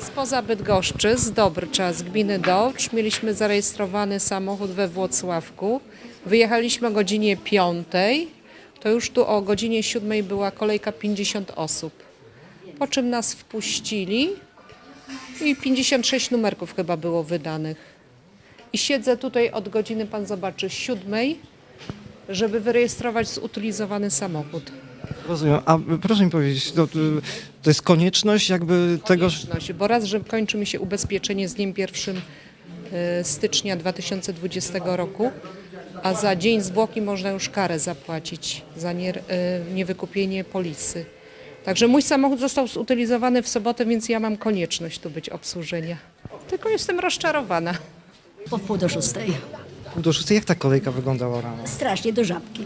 Spoza Bydgoszczy, z Dobrcza, z gminy Dobrcz, mieliśmy zarejestrowany samochód we Włocławku. Wyjechaliśmy o godzinie 5. To już tu o godzinie 7 była kolejka 50 osób. Po czym nas wpuścili i 56 numerków chyba było wydanych. I siedzę tutaj od godziny, pan zobaczy, 7, żeby wyrejestrować zutylizowany samochód. Rozumiem. A proszę mi powiedzieć, to, to jest konieczność jakby tego... konieczność, bo raz, że kończy mi się ubezpieczenie z dniem 1 y, stycznia 2020 roku, a za dzień zwłoki można już karę zapłacić za nie, y, niewykupienie polisy. Także mój samochód został zutylizowany w sobotę, więc ja mam konieczność tu być obsłużenia. Tylko jestem rozczarowana. Po wpół do szóstej. Pół do szóstej, jak ta kolejka wyglądała rano? Strasznie do żabki.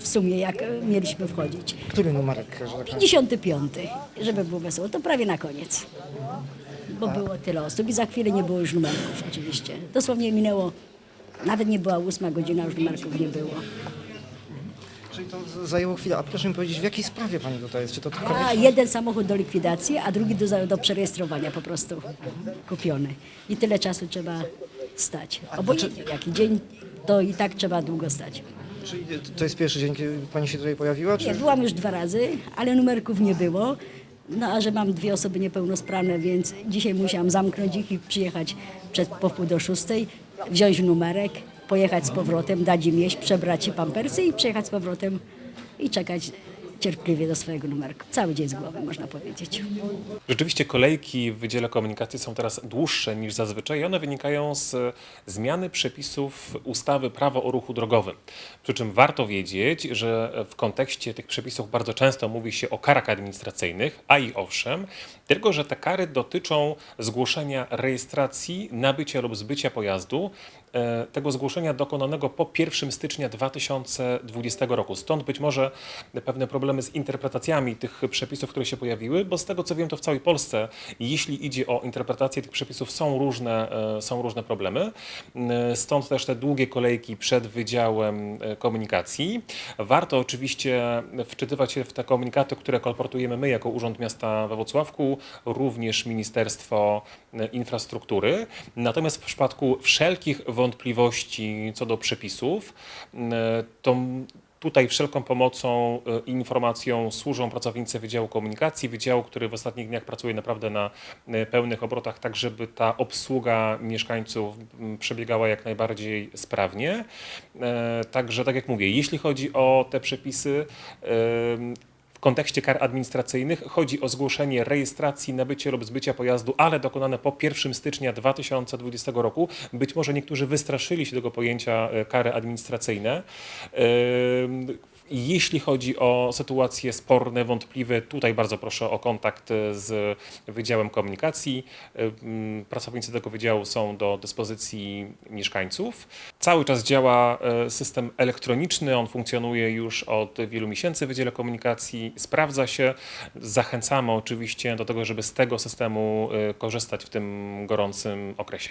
W sumie jak mieliśmy wchodzić. Który numerek? że tak powiem? 55, żeby było wesoło, to prawie na koniec. Bo było tyle osób i za chwilę nie było już numerków oczywiście. Dosłownie minęło, nawet nie była ósma godzina, już numerków nie było. Czyli to zajęło chwilę. A proszę mi powiedzieć, w jakiej sprawie pani tutaj jest? Czy to tylko... A jeden samochód do likwidacji, a drugi do, za- do przerejestrowania po prostu kupiony. I tyle czasu trzeba stać. Obojętnie jaki dzień, to i tak trzeba długo stać. Czyli to jest pierwszy dzień, kiedy pani się tutaj pojawiła? Czy... Nie, byłam już dwa razy, ale numerków nie było. No a że mam dwie osoby niepełnosprawne, więc dzisiaj musiałam zamknąć ich i przyjechać przed po wpół do szóstej, wziąć numerek, pojechać z powrotem, dać im jeść, przebrać się pampersy i przyjechać z powrotem i czekać cierpliwie do swojego numerku. Cały dzień z głowy, można powiedzieć. Rzeczywiście kolejki w Wydziale Komunikacji są teraz dłuższe niż zazwyczaj i one wynikają z zmiany przepisów ustawy Prawo o ruchu drogowym. Przy czym warto wiedzieć, że w kontekście tych przepisów bardzo często mówi się o karach administracyjnych, a i owszem, tylko że te kary dotyczą zgłoszenia rejestracji, nabycia lub zbycia pojazdu, e, tego zgłoszenia dokonanego po 1 stycznia 2020 roku. Stąd być może pewne problemy z interpretacjami tych przepisów, które się pojawiły, bo z tego co wiem, to w całej Polsce, jeśli idzie o interpretację tych przepisów, są różne, e, są różne problemy. E, Stąd też te długie kolejki przed Wydziałem e, Komunikacji. Warto oczywiście wczytywać się w te komunikaty, które kolportujemy my jako Urząd Miasta we Włocławku, również Ministerstwo Infrastruktury. Natomiast w przypadku wszelkich wątpliwości co do przepisów, to Tutaj wszelką pomocą e, i informacją służą pracownicy Wydziału Komunikacji, wydziału, który w ostatnich dniach pracuje naprawdę na e, pełnych obrotach, tak żeby ta obsługa mieszkańców przebiegała jak najbardziej sprawnie. E, Także tak jak mówię, jeśli chodzi o te przepisy, w kontekście kar administracyjnych chodzi o zgłoszenie rejestracji, nabycie lub zbycia pojazdu, ale dokonane po 1 stycznia 2020 roku. Być może niektórzy wystraszyli się tego pojęcia e, kary administracyjne. Jeśli chodzi o sytuacje sporne, wątpliwe, tutaj bardzo proszę o kontakt z Wydziałem Komunikacji. Pracownicy tego wydziału są do dyspozycji mieszkańców. Cały czas działa e, system elektroniczny, on funkcjonuje już od wielu miesięcy w Wydziale Komunikacji, sprawdza się. Zachęcamy oczywiście do tego, żeby z tego systemu e, korzystać w tym gorącym okresie.